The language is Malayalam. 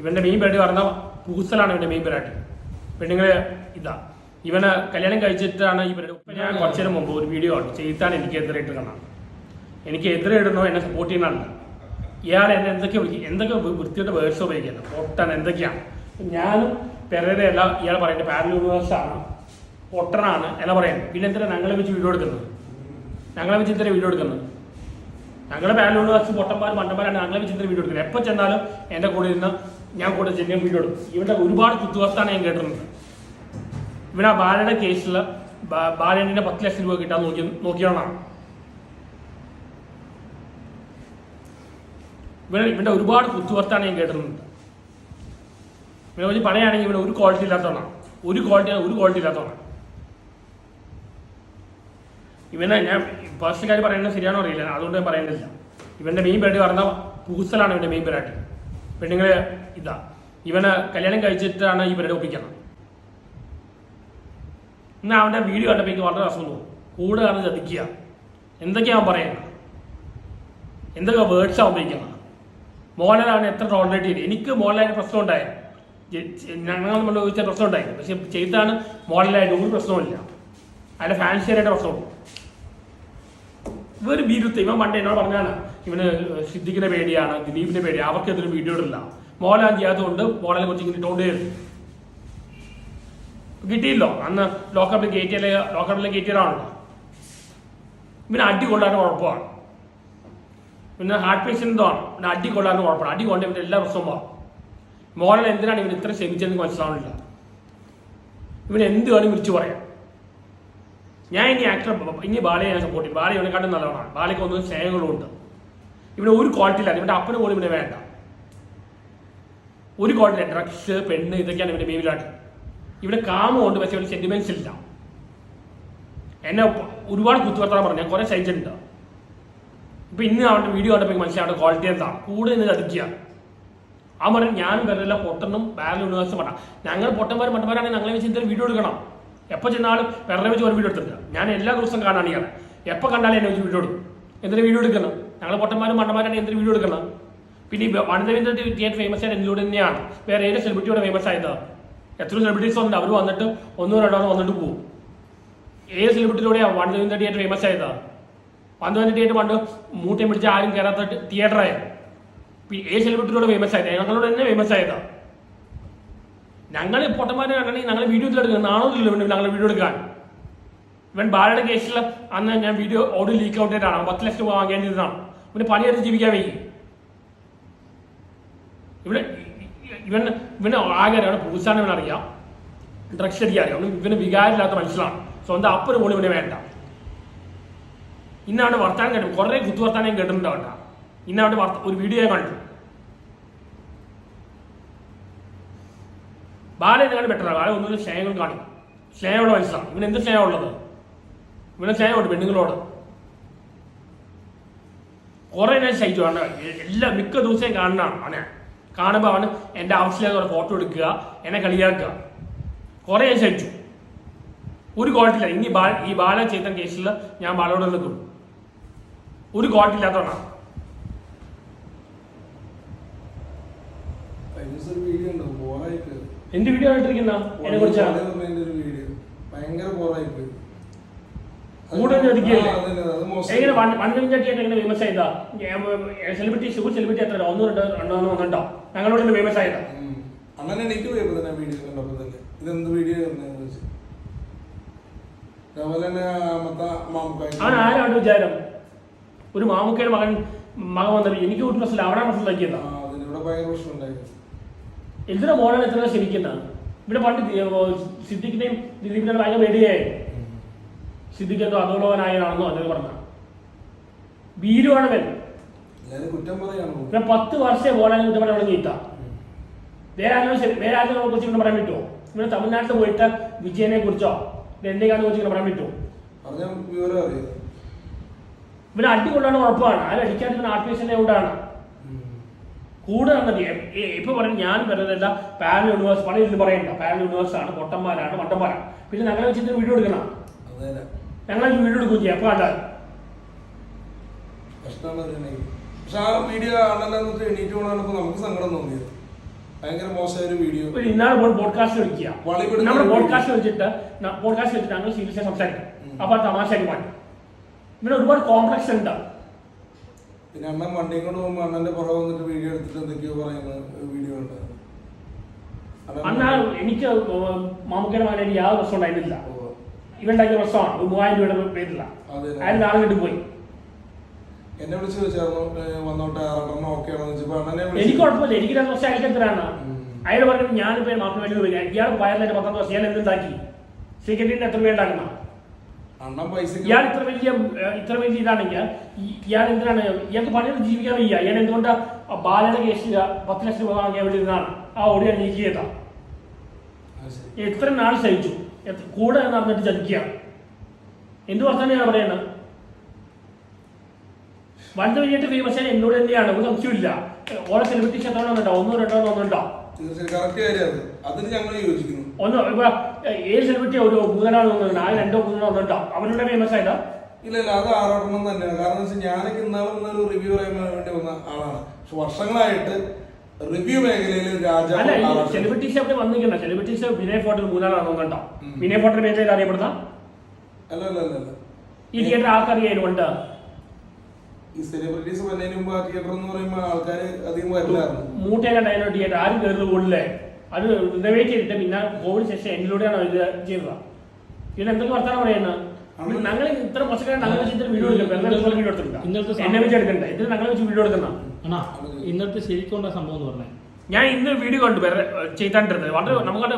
ഇവന്റെ മെയിൻ പരിപാടി പറഞ്ഞ പൂസലാണ് ഇവന്റെ മെയിൻ പരിപാടി. പെണ്ണുങ്ങളെ ഇതാ. ഇവന് കല്യാണം കഴിച്ചിട്ടാണ് പരിപാടി ഇപ്പൊ ഞാൻ കുറച്ചു നേരം മുമ്പ് ഒരു വീഡിയോ ആണ് ചെയ്താണ് എനിക്ക് എതിരായിട്ട് കാണാം എനിക്ക് എതിരെ എന്നെ സപ്പോർട്ട് ചെയ്യുന്നതാണ്. ഇയാൾ എന്നെ എന്തൊക്കെ വിളിക്കും എന്തൊക്കെ വൃത്തിയുടെ വേർഡ്സ് ഉപയോഗിക്കുന്നത് പൊട്ടൻ എന്തൊക്കെയാണ്? ഞാനും പെരേരയല്ല ഇയാൾ പറയുന്നത് പാരൽ യൂണിവേഴ്സാണ് പൊട്ടനാണ്. എന്ന് പറയുന്നത് പിന്നെ എന്തിനാണ് ഞങ്ങളെ വെച്ച് വീഡിയോ എടുക്കുന്നത്? ഞങ്ങളെ വെച്ച് ഇത്ര വീഡിയോ എടുക്കുന്നത്? ഞങ്ങളെ പാനലുള്ള കുറച്ച് പൊട്ടന്മാർ മണ്ടന്മാരാണ്. ഞങ്ങളെ വെച്ച് വീഡിയോ എടുക്കുന്നത് എപ്പോൾ ചെന്നാലും എന്റെ കൂടെ ഇരുന്ന് ഞാൻ കൂടെ ചെന്നും വീഡിയോ എടുക്കും. ഇവന്റെ ഒരുപാട് കുത്തുവർത്താണ് ഞാൻ കേട്ടിരുന്നത് ഇവിടെ ബാലയുടെ കേസിൽ ബാലനെ പത്ത് ലക്ഷം രൂപ കിട്ടാൻ നോക്കി നോക്കിയാണ് ഇവിടെ ഇവിടെ ഒരുപാട് കുത്തുവർത്താണ് ഞാൻ കേട്ടിരുന്നത് ഇവിടെ പറ്റി പറയുകയാണെങ്കിൽ ഇവിടെ ഒരു ക്വാളിറ്റി ഇല്ലാത്തവനാണ് ഒരു ക്വാളിറ്റി ഒരു ക്വാളിറ്റി ഇല്ലാത്തവനാണ് ഇവനെ ഞാൻ പേഴ്സണൽ കാര്യം പറയുന്നത് ശരിയാണോ അറിയില്ല. അതുകൊണ്ട് ഞാൻ പറയുന്നില്ല. ഇവന്റെ മെയിൻ പരിപാടി പറഞ്ഞ പൂസലാണ് ഇവന്റെ മെയിൻ പരിപാടി പെണ്ണുങ്ങളെ ഇതാ. ഇവനെ കല്യാണം കഴിച്ചിട്ടാണ് ഈ പരിപാടി ഒപ്പിക്കണം ഇന്ന് അവന്റെ വീഡിയോ കണ്ടപ്പോൾ എനിക്ക് വളരെ രസം തോന്നും. കൂടെ കാരണം ചതിക്കുക. എന്തൊക്കെയാ അവൻ പറയുന്നത്? എന്തൊക്കെ വേർഡ്സ് അവൻ ഉപയോഗിക്കുന്നത്? മോഹൻലാലാണ് എത്ര ടോളറേറ്റ് ചെയ്ത് എനിക്ക് മോഹൻലാലിന് പ്രശ്നം ഉണ്ടായി. ഞങ്ങൾ നമ്മൾ ചോദിച്ച പ്രശ്നം ഉണ്ടായി. പക്ഷെ ചെയ്താണ് മോഹൻലാലിന് ഒരു പ്രശ്നവുമില്ല. അതിന്റെ ഫാൻസിയായിട്ട് പ്രശ്നമുള്ളൂ ഇവർ ബീരുത്ത് ഇവൻ പണ്ട് എന്നോട് പറഞ്ഞാണ് ഇവന് സിദ്ദിഖിന്റെ പേടിയാണ് ദിലീപിന്റെ പേടി അവർക്ക് എതിരെ വീഡിയോ ഇടില്ല. മോഹൻലാൽ ചെയ്യാത്തതുകൊണ്ട് മോഹൻലാലിനെ കുറിച്ച് ഇങ്ങനെ ഇട്ടുകൊണ്ടേ. കിട്ടിയില്ലോ? അന്ന് ലോക്കപ്പിൽ കയറ്റിയാലേ ലോക്കപ്പിൽ കയറ്റിയതാണല്ലോ ഇവന് അടി കൊള്ളാൻ കുഴപ്പമാണ് പിന്നെ ഹാർട്ട് പേഷ്യന്റ് ആണ്. പിന്നെ അടി കൊള്ളാൻ കുഴപ്പമാണ് അടി കൊണ്ട് ഇവന്റെ എല്ലാ പ്രശ്നവും മാറും. മോഹൻലാൽ എന്തിനാണ് ഇവൻ ഇത്ര ക്ഷമിച്ചതെന്ന് മനസ്സിലാവുന്നില്ല. ഇവൻ എന്ത് വേണം വിളിച്ചു പറയാം. ഞാൻ ഇനി ആക്ടർ ഇനി ബാലയെ ഞാൻ സപ്പോർട്ട് ചെയ്യും. ബാലയെ ഇവനെക്കാട്ടും നല്ലവനാണ്. ബാലയ്ക്ക് ഒന്നും സ്നേഹങ്ങളും ഉണ്ട് ഇവിടെ ഒരു ക്വാളിറ്റി ഇല്ല. ഇവന്റെ അപ്പന് പോലും ഇവനെ വേണ്ട. ഒരു ക്വാളിറ്റി ഇല്ല. ഡ്രഗ്സ് പെണ്ണ് ഇതൊക്കെയാണ് ഇവന്റെ ബേബിലാട്ട് ഇവിടെ കാമുണ്ട് പക്ഷെ ഇവിടെ സെന്റിമെന്റ്സ് ഇല്ല. എന്നെ ഒരുപാട് കുത്തുവർത്താൻ പറഞ്ഞു ഞാൻ കുറെ സഹിച്ചിട്ടുണ്ട്. ഇപ്പൊ ഇന്ന് അവന്റെ വീഡിയോ കണ്ടപ്പോൾ മനസ്സിലാവട്ടെ ക്വാളിറ്റി എന്താ കൂടെ നിന്ന് ചതിക്കുക ആ പറഞ്ഞു ഞാനും വരില്ല പൊട്ടനും ബാരൽ യൂണിവേഴ്സും വേണ്ട. ഞങ്ങൾ പൊട്ടന്മാരും മണ്ടന്മാരാണെങ്കിൽ ഞങ്ങളെ വെച്ച് എന്തെങ്കിലും വീഡിയോ എടുക്കണം. എപ്പോൾ ചെന്നാലും വെറുതെ വെച്ച് ഒരു വീഡിയോ എടുത്തില്ല ഞാൻ എല്ലാ ദിവസവും കാണാണ് ഇയാളെ എപ്പോൾ കണ്ടാലും എന്നെ വെച്ച് വീഡിയോ എടുക്കും. എന്തിനു വീഡിയോ എടുക്കണം? ഞങ്ങൾ പൊട്ടന്മാരും മണ്ടന്മാരാണ് എന്തിനു വീഡിയോ എടുക്കണം? പിന്നെ ഈ വനദേവേന്ദ്ര തിയേറ്റർ ഫേമസ് ആയത് എന്നിലൂടെ തന്നെയാണ്. വേറെ ഏത് സെലിബ്രിറ്റിയോടെ ഫേമസ് ആയത്. എത്ര സെലിബ്രിറ്റീസ് ഉണ്ട്. അവർ വന്നിട്ട് ഒന്നോ രണ്ടോ വന്നിട്ട് പോകും ഏത് സെലിബ്രിറ്റിയിലൂടെയാണ് വനദേവേന്ദ്ര തിയേറ്റർ ഫേമസ് ആയത്? വനദേവേന്ദ്ര തിയേറ്റർ പണ്ട് മൂട്ടയും പിടിച്ച് ആരും കയറാത്ത തിയേറ്ററായത് ഏത് സെലിബ്രിറ്റിയിലൂടെ ഫേമസ് ആയത്? ഞങ്ങളോട് തന്നെ ഫേമസ് ആയതാ. ഞങ്ങൾ പൊട്ടന്മാരെ കണ്ടെങ്കിൽ ഞങ്ങൾ വീഡിയോ എടുക്കുക നാണോന്നില്ല ഇവന് ഞങ്ങൾ വീഡിയോ എടുക്കാൻ. ഇവൻ ബാലയുടെ കേസിൽ അന്ന് ഞാൻ വീഡിയോ ഓഡിയോ ലീക്ക് ഔട്ട് ആയിട്ടാണ്. പത്ത് ലക്ഷം രൂപ വാങ്ങേണ്ടതാണ് ഇവന് പണിയെടുത്ത് ജീവിക്കാൻ വയ്യ. ഇവിടെ ഇവൻ ഇവന് ആകെ പൂസാണ് ഇവൻ അറിയാം. ഡ്രഗ്സ് അടിക്കാൻ അറിയാം. ഇവന് വികാരമില്ലാത്ത മനുഷ്യനാണ്. സ്വന്തം അപ്പന് പോലും ഇവന് വേണ്ട. ഇന്നാണ് വർത്താനം കേട്ടു കുറേ കുത്തുവർത്താനം വർത്താനം കേട്ടിട്ടുണ്ടാവണ്ട ഇന്നവിടെ ഒരു വീഡിയോ കണ്ടു. ബാല എന്നെക്കാളും ബെറ്ററാണ് ബാല ഒന്നും സ്നേഹങ്ങൾ കാണും സ്നേഹമുള്ള മനസ്സിലാണ് ഇവന് എന്ത് സ്നേഹമുള്ളത്? ഇവന് സ്നേഹമുണ്ട് പെണ്ണുങ്ങളോട്. കുറെ ഞാൻ സഹിച്ചു ആണ് എല്ലാ മിക്ക ദിവസവും കാണുന്നതാണ് അവനെ. കാണുമ്പോൾ അവന് എന്റെ ആവശ്യമില്ലാതെ ഫോട്ടോ എടുക്കുക എന്നെ കളിയാക്കുക. കുറെ ഞാൻ സഹിച്ചു ഒരു കോട്ടില്ല ഇനി ബാല ഈ ബാല ചെയ്ത കേസിൽ ഞാൻ ബാലോട് നിൽക്കും. ഒരു ഒരു വീഡിയോ ഉണ്ടോ. ബോറായി പോയി എന്ത് വീഡിയോ ആയിട്ടിരിക്കുന്ന എന്നെ കുറിച്ചാണ് ഒരു വീഡിയോ ഭയങ്കര ബോറായി പോയി കൂടെ ചതിക്കുകയല്ലേ? ആ, അതന്നെ, അത് മോശം. എങ്ങനെ ഫേമസ് ആയതാ? സെലിബ്രിറ്റി സൂപ്പർ സെലിബ്രിറ്റി എത്ര ഒന്നോ രണ്ടോ രണ്ടോ വന്നിട്ടോ? ഞങ്ങളോട് തന്നെ ഫേമസ് ആയതാ. അങ്ങനെ എനിക്ക് തന്നെ. വീഡിയോ തന്നെ ഇതെന്ത് വീഡിയോ അവൻ ആരാണ് വിചാരം? ഒരു മാമുക്കയുടെ മകൻ മകൻ വന്നത് എനിക്ക് ഒരു പ്രശ്നമില്ല അവിടെ പ്രശ്നം തക്കിയതാ ആ അതിനിവിടെ ഭയങ്കര പ്രശ്നം ഉണ്ടായിരുന്നു എന്തിനാ മോളാണ് എത്ര ശരിക്കുന്നത് ഇവിടെ പണ്ട് സിദ്ധിക്കിന്റെയും സിദ്ദിഖിനെയും ദിലീപിനെ ഭയങ്കര പേടിയായി സിദ്ദിഖ് എന്തോ അതോളവനായതാണെന്നോ അതൊക്കെ പറഞ്ഞ. ഭീരുവാണവൻ ഇവിടെ പത്ത് വർഷം പോലെ കുറ്റം പറയാൻ തുടങ്ങിയിട്ടാ വേറെ ആരും ശരി വേറെ ആരും കുറിച്ച് ഇങ്ങനെ പറയാൻ പറ്റുമോ ഇവിടെ തമിഴ്നാട്ടിൽ പോയിട്ട് വിജയനെ കുറിച്ചോ? എന്തെങ്കിലും കുറിച്ച് ഇങ്ങനെ പറയാൻ പറ്റുമോ ഇവിടെ അടിക്കൊണ്ടാണ് ഉറപ്പാണ്. ആരും അടിക്കാതിരുന്ന ആർട്ടിഫിഷ്യലിനെ കൊണ്ടാണ്. കൂടെ നടന്നത് ഇപ്പൊ പറയും ഞാൻ പറഞ്ഞതല്ല പാരൽ യൂണിവേഴ്സ് പല ഇതിൽ പറയണ്ട. പാരൽ യൂണിവേഴ്സ് ആണ് പൊട്ടന്മാരാണ് മട്ടന്മാരാണ് പിന്നെ ഞങ്ങളെ വെച്ചിട്ട് വീഡിയോ എടുക്കണം. ഞങ്ങൾ വീഡിയോ എടുക്കുകയും ചെയ്യാം. അപ്പൊ കണ്ടാൽ പക്ഷെ ആ വീഡിയോ അണ്ണനെ എണീറ്റ് പോകണപ്പോ നമുക്ക് സങ്കടം തോന്നിയത്. ഭയങ്കര മോശമായ ഒരു വീഡിയോ പോഡ്കാസ്റ്റ് വിളിക്കുക. പോഡ്കാസ്റ്റ് വെച്ചിട്ട് പോഡ്കാസ്റ്റ് വെച്ചിട്ട് ഞങ്ങൾ സീരിയസ് സംസാരിക്കും. അപ്പൊ തമാശ മാറ്റും. ഇവിടെ ഒരുപാട് കോംപ്ലക്സ് ഉണ്ട്. പിന്നെ അണ്ണൻ വണ്ടിയും കൊണ്ട് പോകുമ്പോൾ അണ്ണന്റെ പുറകെ വന്നിട്ട് വീഡിയോ എടുത്തിട്ട് എന്തൊക്കെയോ പറയുന്ന വീഡിയോ ഉണ്ട്. എനിക്ക് മാമുക്കയുടെ മകനെ യാതൊരു പ്രശ്നം ഉണ്ടായിരുന്നില്ല. ഇവണ്ടാക്കിയ പ്രശ്നമാണ്. മൂവായിരം രൂപയുടെ പേരില്ല. അയാൾ നാളെ കിട്ടി പോയി. എന്നെ വിളിച്ച് ചോദിച്ചായിരുന്നു വന്നോട്ടെ ആറെണ്ണം ഓക്കെ ആണെന്ന് വെച്ചപ്പോ അണ്ണനെ എനിക്ക് കുഴപ്പമില്ല. എനിക്ക് രണ്ട് വർഷം അയച്ചു ഉം. അയാൾ പറഞ്ഞു ഞാനിപ്പോ മാത്രം വേണ്ടി ഇയാൾ വയറിലേക്ക് പത്താം വർഷം ഞാൻ എന്തുണ്ടാക്കി? സീക്രട്ടിന്റെ എത്ര രൂപ പൈസ ഇയാൾ ഇത്ര വലിയ ഇത്ര വലിയ ഇതാണെങ്കിൽ ഇയാൾ എന്തിനാണ് ഇയാൾക്ക് പണിയൊന്നും ജീവിക്കാൻ വയ്യ. ഇയാൾ എന്തുകൊണ്ട് ബാലയുടെ കേസിൽ പത്ത് ലക്ഷം രൂപ വാങ്ങിയ ഇവിടെ ഇരുന്നാണ്. ആ ഓടി ഞാൻ നീക്കിയതാ എത്ര നാൾ സഹിച്ചു? കൂടെ നടന്നിട്ട് ചതിക്കുക എന്ത് വർത്തമാനമാണ് പറയുന്നത്? വന്നു കഴിഞ്ഞിട്ട് ഫേമസ് ആയി എന്നോട് തന്നെയാണ്. ഒരു സംശയമില്ല ഓരോ സെലിബ്രിറ്റീസ് എത്ര ഒന്നുണ്ടോ ഒന്നോ രണ്ടോ ഒന്നുണ്ടോ തീർച്ചയായും കറക്റ്റ് കാര്യം അത്. അതിന് ഞങ്ങൾ യോജിക്കുന്നു. ഒന്നോ ഇപ്പൊ ഏത് സെലിബ്രിറ്റി ഒരു മൂന്നാൾ ഒന്നുണ്ട് ആ രണ്ടോ മൂന്നോ ഒന്നുണ്ടോ അവരുടെ ഫേമസ് ആയിട്ടാ? ഇല്ല ഇല്ല അത് ആറാടണം തന്നെയാണ് കാരണം വെച്ചാൽ ഞാനൊക്കെ ഇന്നാളും ഇന്നൊരു റിവ്യൂ പറയാൻ വേണ്ടി വന്ന ആളാണ്. പക്ഷെ വർഷങ്ങളായിട്ട് റിവ്യൂ മേഖലയിൽ അല്ല ഈ. സെലിബ്രിറ്റീസ് അവിടെ വന്നിരിക്കണ്ട സെലിബ്രിറ്റീസ് വിനയ് ഫോട്ടിൽ മൂന്നാളാണോ കണ്ടോ. വിനയ് ഫോട്ടിന്റെ പേരിൽ അറിയപ്പെടുന്ന? അല്ല അല്ല അല്ല അല്ല. ഈ തിയേറ്റർ ആൾക്കറിയാനുണ്ട് ഈ സെലിബ്രിറ്റീസ് വന്നതിന് മുമ്പ് ആ തിയേറ്റർ എന്ന് പറയുമ്പോൾ ആൾക്കാർ അധികം വരില്ലായിരുന്നു. മൂട്ടയിലുണ്ടായിരുന്ന തിയേറ്റർ ആരും കയറി പോലില്ലേ അത് റിനോവേറ്റ് ചെയ്തിട്ട് പിന്നെ കോവിഡ് ശേഷം എന്നിലൂടെയാണ് ഇത് ചെയ്തത്. പിന്നെ എന്തൊക്കെ വർത്താനം പറയുന്നത് ഞങ്ങൾ ഇത്ര വെച്ച് വീഡിയോ എടുക്കും ഞങ്ങൾ ഇതുപോലെ വീഡിയോ എടുത്തില്ല ഇന്നലത്തെ എന്നെ വെച്ച് എടുക്കണ്ടേ? ഇത് ഞങ്ങൾ വെച്ച് വീഡിയോ എടുക്കുന്ന അണ്ണാ ഇന്നത്തെ ശരിക്കും സംഭവം എന്ന് പറഞ്ഞേ. ഞാൻ ഇന്ന് വീഡിയോ കണ്ടു വേറെ ചെയ്താണ്ടിരുന്നത്. വളരെ നമുക്കത്